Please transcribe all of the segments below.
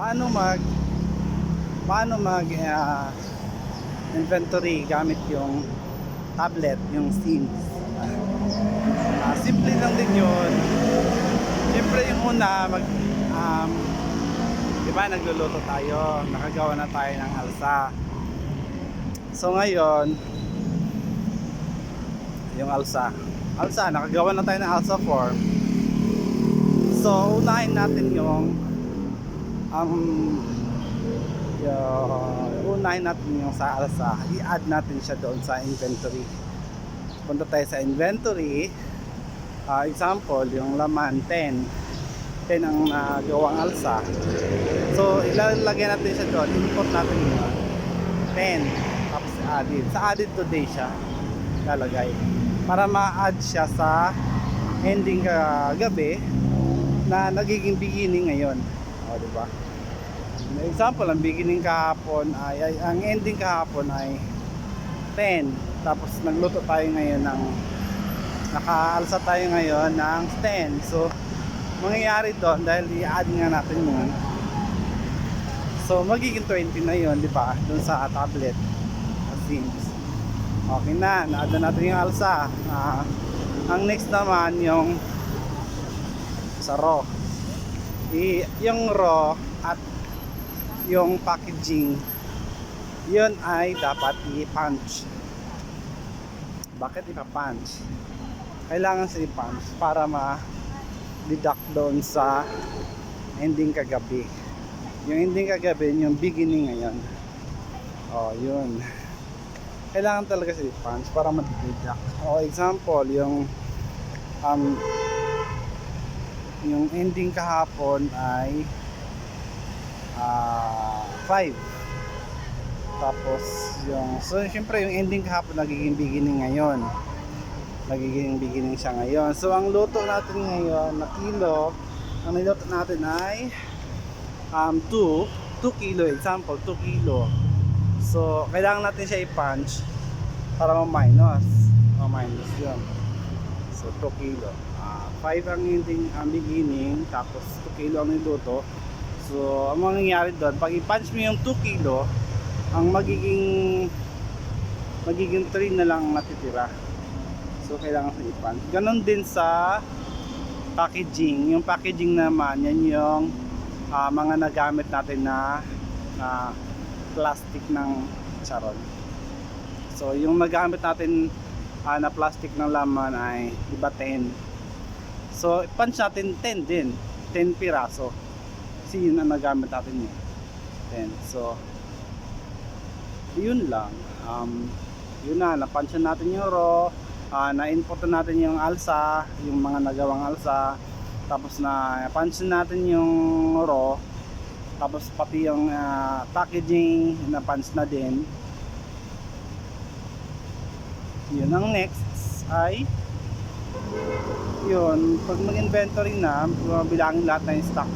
paano mag paano mag ah, inventory gamit yung tablet, yung Sims. Ah, simple lang din yun. Siyempre yung una, mag, um, di ba nagluluto tayo, nakagawa na tayo ng alsa. So ngayon, yung alsa. Alsa, nakagawa na tayo ng alsa form. So, unahin natin yung um, yung unahin natin yung sa alsa, i-add natin siya doon sa inventory. Punta tayo sa inventory. Ah, example, yung laman 10. 10 ang nagawang alsa. So, ilalagay natin siya doon. Import natin yun. 10. Tapos added. Sa added today siya lalagay. Para ma-add siya sa ending kagabi na nagiging beginning ngayon. O, di ba? Example, ang beginning kahapon ay, ay ang ending kahapon ay 10. Tapos nagluto tayo ngayon ng nakaalsa tayo ngayon ng 10. So, mangyayari doon dahil i-add nga natin yun. So, magiging 20 na yun, di ba? Doon sa tablet. Sa Sims. Okay na, na-add na natin yung alsa. Ah, ang next naman yung sa raw. Yung raw at yung packaging yun ay dapat i-punch. Bakit ipa-punch? Kailangan sa i-punch para ma-deduct doon sa ending kagabi. Yung ending kagabi yung beginning ngayon. Oh yun. Kailangan talaga sa i-punch para ma-deduct. O example yung um, yung ending kahapon ay ah 5 tapos yung so syempre yung ending kahapon nagiging beginning ngayon. Nagiging beginning siya ngayon. So ang luto natin ngayon na kilo ang niluto natin ay um 2 2 kilo example 2 kilo. So kailangan natin siya i-punch para ma-minus ma-minus yun. So 2 kilo 5 ang ending ang beginning tapos 2 kilo ang niluto So, ang mangyayari doon, pag i-punch mo yung 2 kilo, ang magiging magiging 3 na lang natitira. So, kailangan sa i-punch. Ganon din sa packaging. Yung packaging naman, yan yung ah, mga nagamit natin na na plastic ng charon. So, yung nagamit natin ah, na plastic ng laman ay iba 10. So, punch natin 10 din. 10 piraso kasi yun ang nagamit natin yun. Then, so, yun lang. Um, yun na, napansyon natin yung raw, ah, na-input natin yung alsa, yung mga nagawang alsa, tapos na pansyon natin yung raw, tapos pati yung ah, packaging, na-punch na din. Yun ang next ay yun, pag mag-inventory na, bilangin lahat yung stock.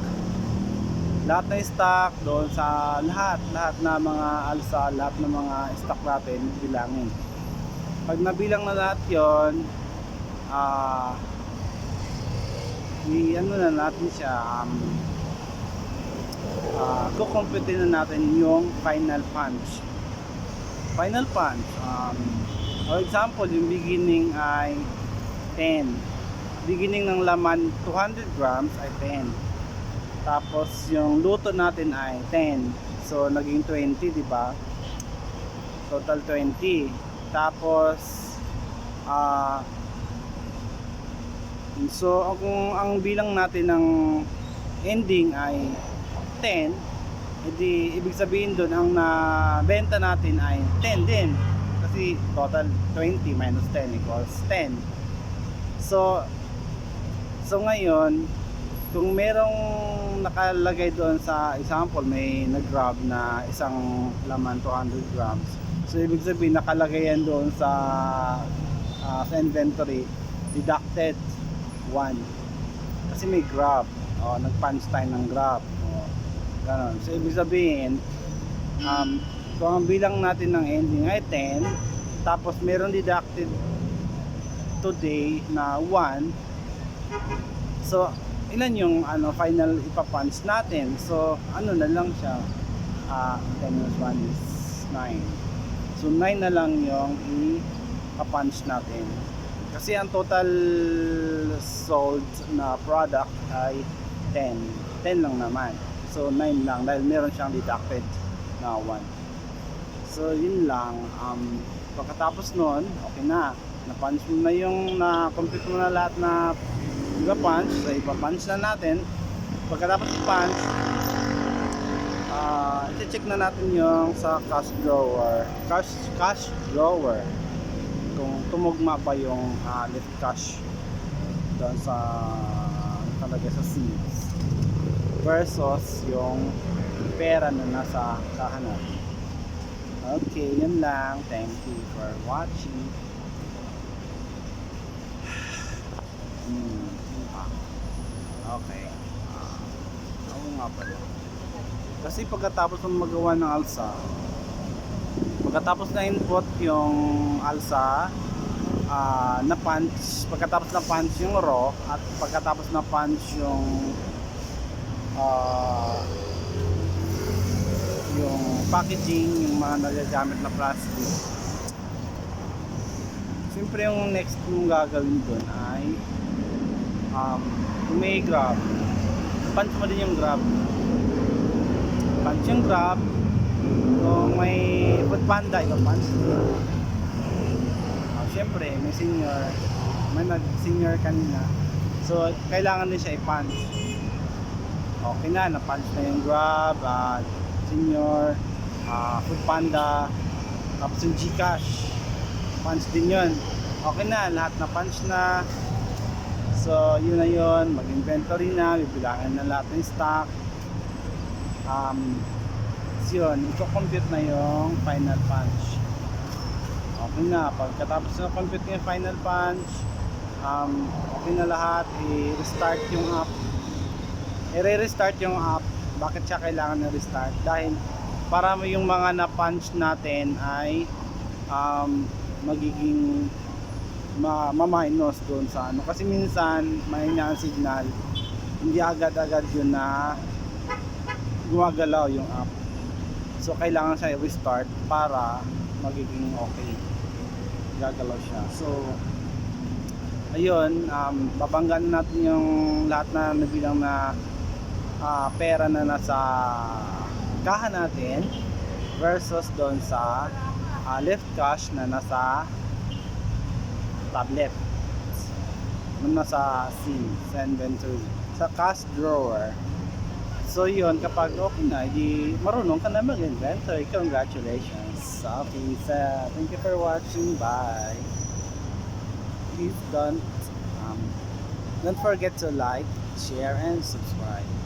Lahat ng stock doon sa lahat lahat na mga alsa lahat ng mga stock natin bilangin. Pag nabilang na lahat yon ah i ano na natin siya um, ah kukumpute na natin yung final punch. Final punch um, for example yung beginning ay 10 beginning ng laman 200 grams ay 10 tapos yung luto natin ay 10. So naging 20, di ba? Total 20. Tapos ah So kung ang bilang natin ng ending ay 10, edi ibig sabihin doon ang nabenta natin ay 10 din. Kasi total 20 minus 10 equals 10. So so ngayon kung merong nakalagay doon sa example may nag-grab na isang laman 200 grams. So ibig sabihin nakalagay yan doon sa ah, sa inventory deducted 1 kasi may grab. Oh, nag-punch tayo ng grab. Oh, ganon so ibig sabihin um, kung ang bilang natin ng ending ay 10 tapos meron deducted today na 1 so ilan yung ano final ipapunch natin. So, ano na lang siya. Ah, 10 minus 1 is 9. So, 9 na lang yung ipapunch natin. Kasi ang total sold na product ay 10. 10 lang naman. So, 9 lang dahil meron siyang deducted na 1. So, yun lang. Um, pagkatapos nun, okay na. Na-punch mo na yung, na-complete mo na lahat na ipa-punch. So, ipa-punch na natin. Pagkatapos i-punch, ah i-check na natin yung sa cash drawer. Cash, cash drawer. Kung tumugma ba yung ah, lift cash doon sa talaga sa seeds versus yung pera na nasa kahanan. Okay, yun lang. Thank you for watching. Hmm. Okay. Ah, oo nga pala. Kasi pagkatapos ng magawa ng alsa, pagkatapos na input yung alsa, ah, na punch, pagkatapos na punch yung raw, at pagkatapos na punch yung ah, yung packaging, yung mga nagagamit na plastic. Siyempre yung next mong gagawin doon ay um, may grab, punch mo din yung grab. Punch yung grab. Kung may food panda, ito punch. Uh, Siyempre, may senior. May nag-senior kanina. So, kailangan din siya i-punch. Okay na, na-punch na yung grab, at senior, ah, food panda, tapos yung Gcash. Punch din yun. Okay na, lahat na punch na. So, yun na yun. Mag-inventory na, bibilangan na lahat ng stock. Um, so yun, ito-compute na yung final punch. Okay na, pagkatapos na compute yung final punch, um, okay na lahat, i-restart yung app. I-restart yung app. Bakit siya kailangan na restart? Dahil para yung mga na-punch natin ay um, magiging ma ma-minus doon sa ano. Kasi minsan, mahina ang signal. Hindi agad-agad yun na gumagalaw yung app. So, kailangan siya i-restart para magiging okay. Gagalaw siya. So, ayun, um, babanggan natin yung lahat na nabilang na ah, pera na nasa kaha natin versus doon sa ah, left cash na nasa tablet. Na nasa C sa inventory. Sa cash drawer. So yun kapag okay na di marunong ka na mag-inventory. Congratulations. Okay so thank you for watching. Bye. Please don't um, don't forget to like share and subscribe